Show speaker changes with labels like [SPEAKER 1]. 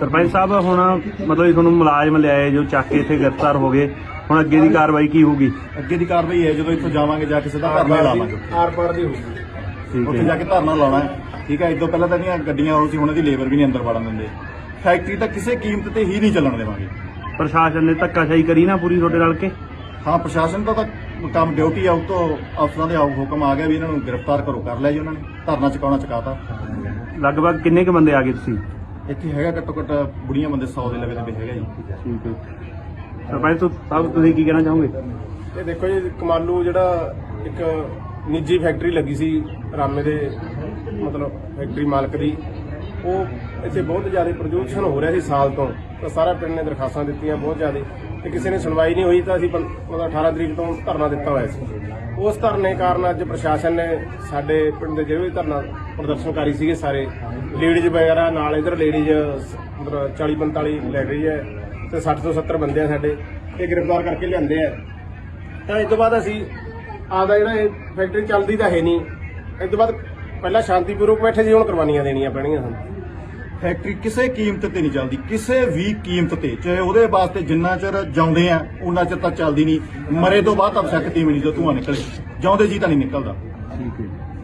[SPEAKER 1] ਸਰਪੰਚ ਸਾਹਿਬ ਹੁਣ ਮਤਲਬ ਇਹ ਤੁਹਾਨੂੰ ਮੁਲਾਜ਼ਮ ਲਿਆਏ ਜੋ ਚੱਕ ਕੇ ਇੱਥੇ ਗ੍ਰਿਫਤਾਰ ਹੋ ਗਏ ਹੁਣ ਅੱਗੇ ਦੀ ਕਾਰਵਾਈ ਕੀ ਹੋਊਗੀ?
[SPEAKER 2] ਅੱਗੇ ਦੀ ਕਾਰਵਾਈ ਹੈ ਜਦੋਂ ਇੱਥੋਂ ਜਾਵਾਂਗੇ ਜਾ ਕੇ ਸਿੱਧਾ ਧਰਨਾ ਲਾਵਾਂਗੇ।
[SPEAKER 3] ਆਰ ਪਾਰ ਦੀ ਹੋਊਗੀ।
[SPEAKER 1] ਠੀਕ
[SPEAKER 2] ਉੱਥੇ
[SPEAKER 1] ਹੈ
[SPEAKER 2] ਜਾ ਕੇ ਧਰਨਾ ਲਾਉਣਾ ਹੈ। ਠੀਕ ਹੈ ਇਦੋਂ ਪਹਿਲਾਂ ਤਾਂ ਜਿਹੜੀਆਂ ਗੱਡੀਆਂ ਉਹ ਸੀ ਹੁਣ ਦੀ ਲੇਬਰ ਵੀ ਨਹੀਂ ਅੰਦਰ ਵੜਨ ਦਿੰਦੇ। ਫੈਕਟਰੀ ਤਾਂ ਕਿਸੇ ਕੀਮਤ ਤੇ ਹੀ ਨਹੀਂ ਚੱਲਣ ਦੇਵਾਂਗੇ।
[SPEAKER 1] ਪ੍ਰਸ਼ਾਸਨ ਨੇ ਧੱਕਾਸ਼ਾਹੀ ਕਰੀ ਨਾ ਪੂਰੀ ਤੁਹਾਡੇ ਨਾਲ ਕੇ?
[SPEAKER 2] ਹਾਂ ਪ੍ਰਸ਼ਾਸਨ ਦਾ ਤਾਂ ਕੰਮ ਡਿਊਟੀ ਆ ਉਹ ਤੋਂ ਅਫਸਰਾਂ ਦੇ ਆਉ ਹੁਕਮ ਆ ਗਿਆ ਵੀ ਇਹਨਾਂ ਨੂੰ ਗ੍ਰਿਫਤਾਰ ਕਰੋ ਕਰ ਲਿਆ ਜੀ ਉਹਨਾਂ ਨੇ। ਧਰਨਾ ਚੁਕਾਉਣਾ ਚੁਕਾਤਾ।
[SPEAKER 1] ਲਗਭਗ ਕਿੰਨੇ ਕ ਬੰਦੇ ਆ ਗਏ ਤੁਸੀਂ?
[SPEAKER 2] ਇੱਥੇ ਹੈਗਾ ਘੱਟੋ ਘੱਟ ਬੁੜੀਆਂ ਬੰਦੇ 100 ਦੇ ਲਵੇ ਤੇ ਹੈਗਾ ਜੀ।
[SPEAKER 1] ਠੀਕ ਹੈ। ਸਰਪੰਚ ਤੋਂ- ਸਾਹਿਬ ਤੁਸੀਂ ਕੀ ਕਹਿਣਾ ਚਾਹੋਗੇ?
[SPEAKER 3] ਇਹ ਦੇਖੋ ਜੀ ਕਮਾਲੂ ਜਿਹੜਾ ਇੱਕ ਨਿੱਜੀ ਫੈਕਟਰੀ ਲੱਗੀ ਸੀ ਰਾਮੇ ਦੇ ਮਤਲਬ ਫੈਕਟਰੀ ਮਾਲਕ ਦੀ। ਉਹ ਇੱਥੇ ਬਹੁਤ ਜ਼ਿਆਦਾ ਪ੍ਰਦੂਸ਼ਣ ਹੋ ਰਿਹਾ ਸੀ ਸਾਲ ਤੋਂ। ਤਾਂ ਸਾਰਾ ਪਿੰਡ ਨੇ ਦਰਖਾਸਤਾਂ ਦਿੱਤੀਆਂ ਬਹੁਤ ਜ਼ਿਆਦਾ। ਤੇ ਕਿਸੇ ਨੇ ਸੁਣਵਾਈ ਨਹੀਂ ਹੋਈ ਤਾਂ ਅਸੀਂ ਪੰ- ਮਤਲਬ 18 ਤਰੀਕ ਤੋਂ ਧਰਨਾ ਦਿੱਤਾ ਹੋਇਆ ਸੀ। ਉਸ ਧਰਨੇ ਕਾਰਨ ਅੱਜ ਪ੍ਰਸ਼ਾਸਨ ਨੇ ਸਾਡੇ ਪਿੰਡ ਦੇ ਜਿਹੜੇ ਵੀ ਧਰਨਾ ਪ੍ਰਦਰਸ਼ਨਕਾਰੀ ਸੀਗੇ ਸਾਰੇ, ਲੇਡੀਜ਼ ਵਗੈਰਾ ਨਾਲ ਇਧਰ ਲੇਡੀਜ਼ ਮਤਲਬ 40 45 ਲੈ ਗਈ ਹੈ ਤੇ 60 ਤੋਂ 70 ਬੰਦੇ ਆ ਸਾਡੇ, ਇਹ ਗ੍ਰਿਫਤਾਰ ਕਰਕੇ ਲਿਆਂਦੇ ਆ। ਤਾਂ ਇਸ ਤੋਂ ਬਾਅਦ ਅਸੀਂ ਆਪਦਾ ਜਿਹੜਾ ਇਹ ਫੈਕਟਰੀ ਚੱਲਦੀ ਤਾਂ ਹੈ ਨਹੀਂ। ਇਸ ਤੋਂ ਬਾਅਦ ਪਹਿਲਾਂ ਸ਼ਾਂਤੀਪੂਰਵਕ ਬੈਠੇ ਸੀ, ਹੁਣ ਕੁਰਬਾਨੀਆਂ ਦੇਣੀਆਂ ਪੈਣਗੀਆਂ ਸਾਨੂੰ।
[SPEAKER 2] ਫੈਕਟਰੀ ਕਿਸੇ ਕੀਮਤ ਤੇ ਨਹੀਂ ਚੱਲਦੀ, ਕਿਸੇ ਵੀ ਕੀਮਤ ਤੇ, ਚਾਹੇ ਉਹਦੇ ਵਾਸਤੇ ਜਿੰਨਾ ਚਿਰ ਜਾਉਂਦੇ ਆ, ਉਹਨਾਂ ਚਿਰ ਤਾਂ ਚੱਲਦੀ ਨਹੀਂ। ਮਰੇ ਤੋਂ ਬਾਅਦ ਤਾਂ ਸ਼ੱਕ ਤੀ ਵੀ ਨਹੀਂ ਜੋ ਧੂਆਂ ਨਿਕਲੇ। ਜਾਉਂਦੇ ਜੀ ਤਾਂ ਨਹੀਂ ਨਿਕਲਦਾ।
[SPEAKER 1] ਠੀਕ ਹੈ